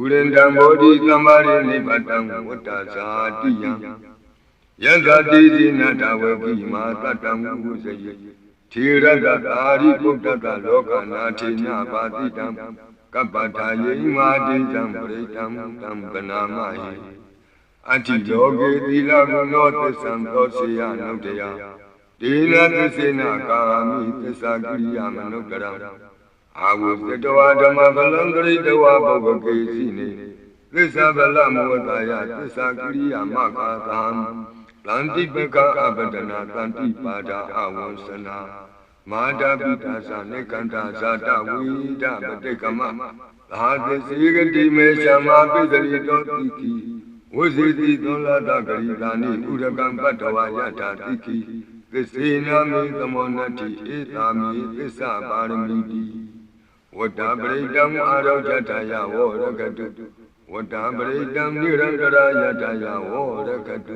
ဥရန္တံဘောဓိသမ္မာရိနိဗ္ဗတံဝတ္တဇာတိယံယန္တတိစိနတဝေကိမာတတံဝုဇယေထေရတသာရိပုတ္တကလောကနာထေညပါတိတံကပ္ပထာယိမာတိတံပရိတံတံပနာမဟိအတ္တိလောကေသီလဂုဏောသစ္ဆံသောစေယနုတ္တယဒေနသစ္စေနကာမိသစ္စာကိရိယာမနုတ္တရံ အာဝုသတဝဓမ္မဗလံဂရိတဝပုဗ္ဗကေစီနေသစ္စာဗလမောတယသစ္စာကိရိယာမကာသံလန္တိပကအပဒနာတန္တိပါဒအဝံစနာမာတာပိတာသနေကန္တာဇာတဝိဒပတိကမသာသစေကတိမေရှမပိစရိတောတိကိဝဇိတိသောလတဂရိတာနိဥရကံပတ္တဝယတာတိကိသစ္စေနာမိသမောနတ္တိဧတာမိသစ္စာပါရမီတိ ဝတ္တပရိတံအာရောဇတယဝရကတုဝတ္တပရိတံနိရန္တရာယတယဝရကတု